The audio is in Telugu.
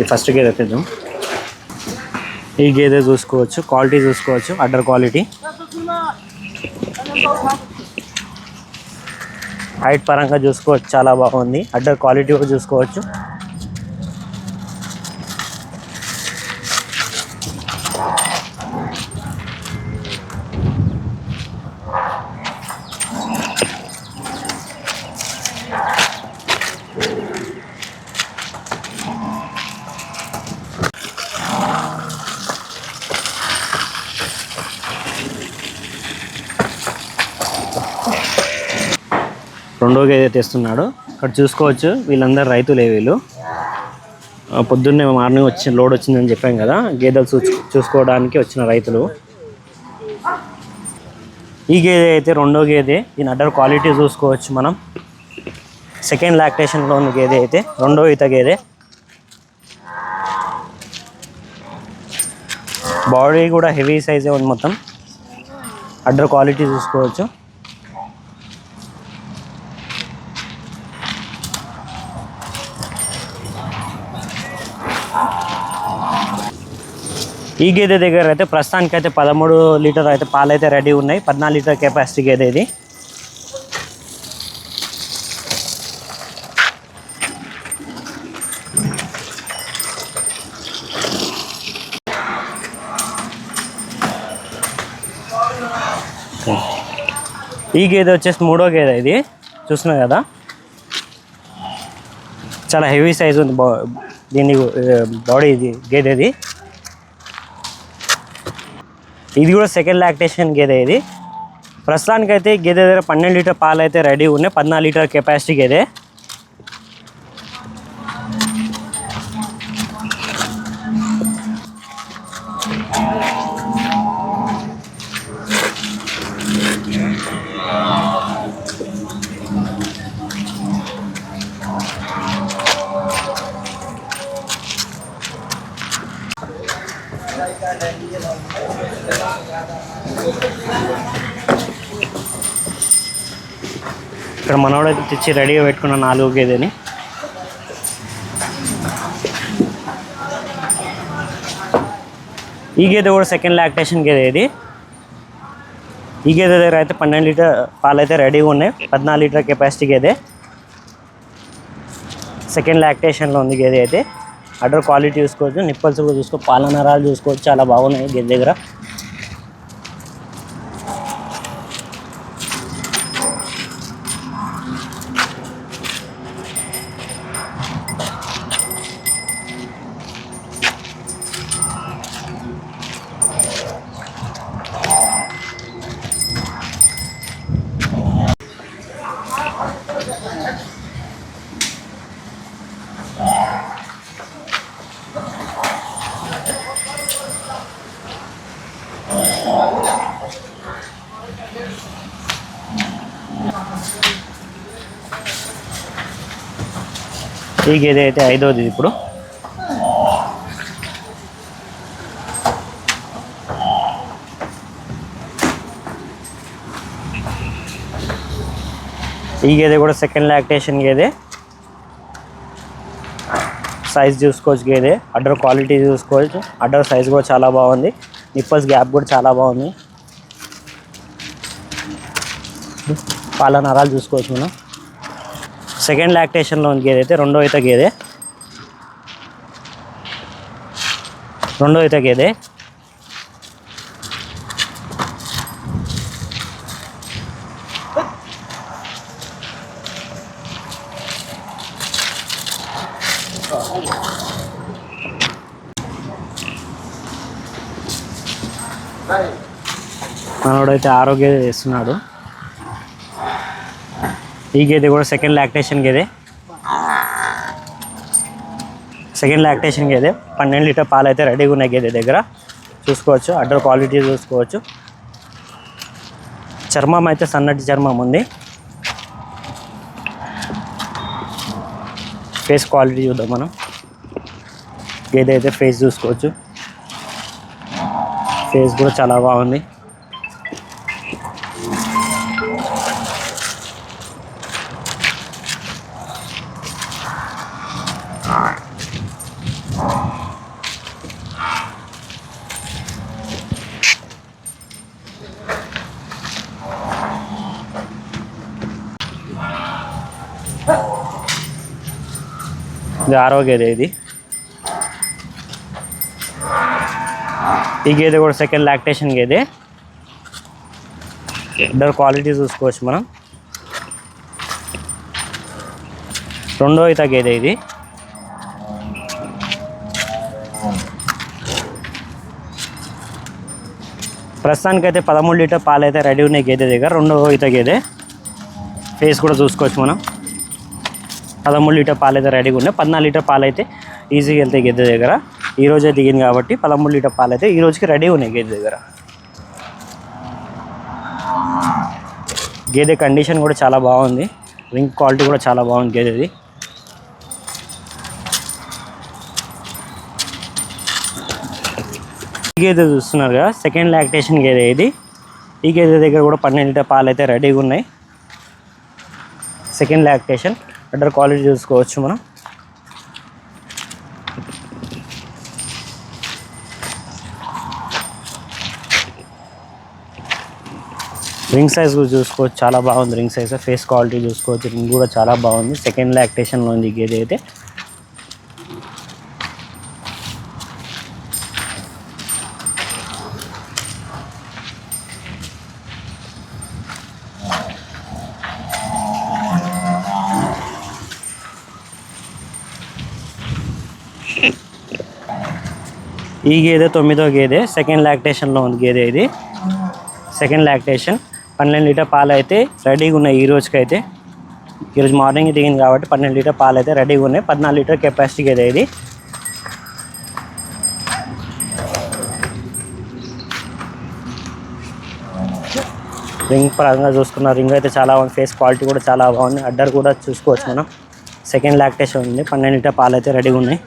ఈ ఫస్ట్ గేదె తెద్దాం ఈ గేదె చూసుకోవచ్చు క్వాలిటీ చూసుకోవచ్చు అడ్డర్ క్వాలిటీ హైట్ పరంగా చూసుకోవచ్చు చాలా బాగుంది. అడ్డర్ క్వాలిటీ కూడా చూసుకోవచ్చు. రెండో గేదె తెస్తున్నాడు. ఇక్కడ చూసుకోవచ్చు. వీళ్ళందరూ రైతులే వీళ్ళు. పొద్దున్నే మార్నింగ్ వచ్చి లోడ్ వచ్చిందని చెప్పాం కదా. గేదెలు చూ చూసుకోవడానికి వచ్చిన రైతులు. ఈ గేదె అయితే రెండో గేదె. దీని అడ్డర్ క్వాలిటీ చూసుకోవచ్చు మనం. సెకండ్ లాక్టేషన్లో ఉన్న గేదె అయితే రెండో ఈత గేదె. బాడీ కూడా హెవీ సైజే ఉంది మొత్తం. అడ్డర్ క్వాలిటీ చూసుకోవచ్చు. ఈ గేదె దగ్గర అయితే ప్రస్తుతానికి అయితే పదమూడు లీటర్ అయితే పాలు అయితే రెడీ ఉన్నాయి. పద్నాలుగు లీటర్ కెపాసిటీ గేదె ఇది. ఈ గేదె వచ్చేసి మూడో గేదె ఇది. చూస్తున్నా కదా? చాలా హెవీ సైజ్ ఉంది బా దీని బాడీ ఇది గేదెది ఇది కూడా సెకండ్ లాక్టేషన్ గేదె ఇది ప్రస్తుతానికైతే ఈ గేదె దగ్గర పన్నెండు లీటర్ పాలు అయితే రెడీ ఉన్నాయి పద్నాలుగు లీటర్ కెపాసిటీ గేదె ఇక్కడ మనోడైతే తెచ్చి రెడీగా పెట్టుకున్న నాలుగు గేదెని ఈ గేదె కూడా సెకండ్ లాక్టేషన్ గేదె ఇది. ఈ గేదె దగ్గర అయితే పన్నెండు లీటర్ పాలు అయితే రెడీగా ఉన్నాయి. పద్నాలుగు లీటర్ కెపాసిటీ గేదె. సెకండ్ లాక్టేషన్లో ఉంది గేదె అయితే. అడర్ క్వాలిటీ చూసుకోవచ్చు నిప్పల్స్ కూడా చూసుకో పాలనరాలు చూసుకోవచ్చు చాలా బాగున్నాయి గేదె దగ్గర. ఈ గేదె అయితే ఐదవది ఇప్పుడు? ఈ గేదె కూడా సెకండ్ లాక్టేషన్ గేదె. సైజ్ చూసుకోవచ్చు గేదె. అడ్డర్ క్వాలిటీ చూసుకోవచ్చు. అడ్డర్ సైజ్ కూడా చాలా బాగుంది. నిప్పల్స్ గ్యాప్ కూడా చాలా బాగుంది. పాల నరాలు చూసుకోవచ్చు మనం. సెకండ్ లాక్టేషన్లో ఉంది గేదె అయితే రెండో ఈత గేదె. రెండో అయితే గేదె. మనోడైతే ఆరోగ్య చేస్తున్నాడు. ఈ గేదె కూడా సెకండ్ లాక్టేషన్ గేదె. సెకండ్ లాక్టేషన్ గేదె. పన్నెండు లీటర్ పాలు అయితే రెడీగా ఉన్నాయి గేదె దగ్గర. చూసుకోవచ్చు అడ్డర్ క్వాలిటీ చూసుకోవచ్చు. చర్మం అయితే సన్నటి చర్మం ఉంది. ఫేస్ క్వాలిటీ చూద్దాం మనం. గేదె అయితే ఫేస్ చూసుకోవచ్చు. ఫేస్ కూడా చాలా బాగుంది. ఇది ఆరో గేదె ఇది. ఈ గేదె కూడా సెకండ్ లాక్టేషన్ గేదె. ఇద్దరు క్వాలిటీ చూసుకోవచ్చు మనం. రెండో ఈత గేదె ఇది. ప్రస్తుతానికైతే పదమూడు లీటర్ పాలు అయితే రెడీ ఉన్నాయి గేదె దగ్గర రెండో ఈత గేదె. ఫేస్ కూడా చూసుకోవచ్చు మనం. పదమూడు లీటర్ పాలు అయితే రెడీగా ఉన్నాయి. పద్నాలుగు లీటర్ పాలు అయితే ఈజీగా వెళ్తాయి గేదె దగ్గర. ఈ రోజే దిగింది కాబట్టి పదమూడు లీటర్ పాలు అయితే ఈ రోజుకి రెడీ ఉన్నాయి గేదె దగ్గర. గేదె కండిషన్ కూడా చాలా బాగుంది. రింగ్ క్వాలిటీ కూడా చాలా బాగుంది గేదెది. ఈ గేదె చూస్తున్నారు కదా సెకండ్ లాక్టేషన్ గేదె ఇది. ఈ గేదె దగ్గర కూడా పన్నెండు లీటర్ పాలు అయితే రెడీగా ఉన్నాయి. సెకండ్ లాక్టేషన్ బెటర్ క్వాలిటీ చూసుకోవచ్చు మనం. రింగ్ సైజ్ కూడా చూసుకోవచ్చు. చాలా బాగుంది రింగ్ సైజ్ ఫేస్ క్వాలిటీ చూసుకోవచ్చు. రింగ్ కూడా చాలా బాగుంది. సెకండ్ లాక్టేషన్లో ఉంది గేదె అయితే. ఈ గేదె తొమ్మిదో గేదె సెకండ్ లాక్టేషన్లో ఉంది గేదె ఇది. సెకండ్ లాక్టేషన్ పన్నెండు లీటర్ పాలు అయితే రెడీగా ఉన్నాయి ఈ రోజుకైతే. ఈరోజు మార్నింగ్ దిగింది కాబట్టి పన్నెండు లీటర్ పాలు అయితే రెడీగా ఉన్నాయి. పద్నాలుగు లీటర్ కెపాసిటీ గేదె ఇది. రింగ్ పరంగా చూసుకున్న రింగ్ అయితే చాలా బాగుంది. ఫేస్ క్వాలిటీ కూడా చాలా బాగుంది. అడ్డర్ కూడా చూసుకోవచ్చు మనం. సెకండ్ లాక్టేషన్ ఉంది. పన్నెండు లీటర్ పాలు అయితే రెడీగా ఉన్నాయి.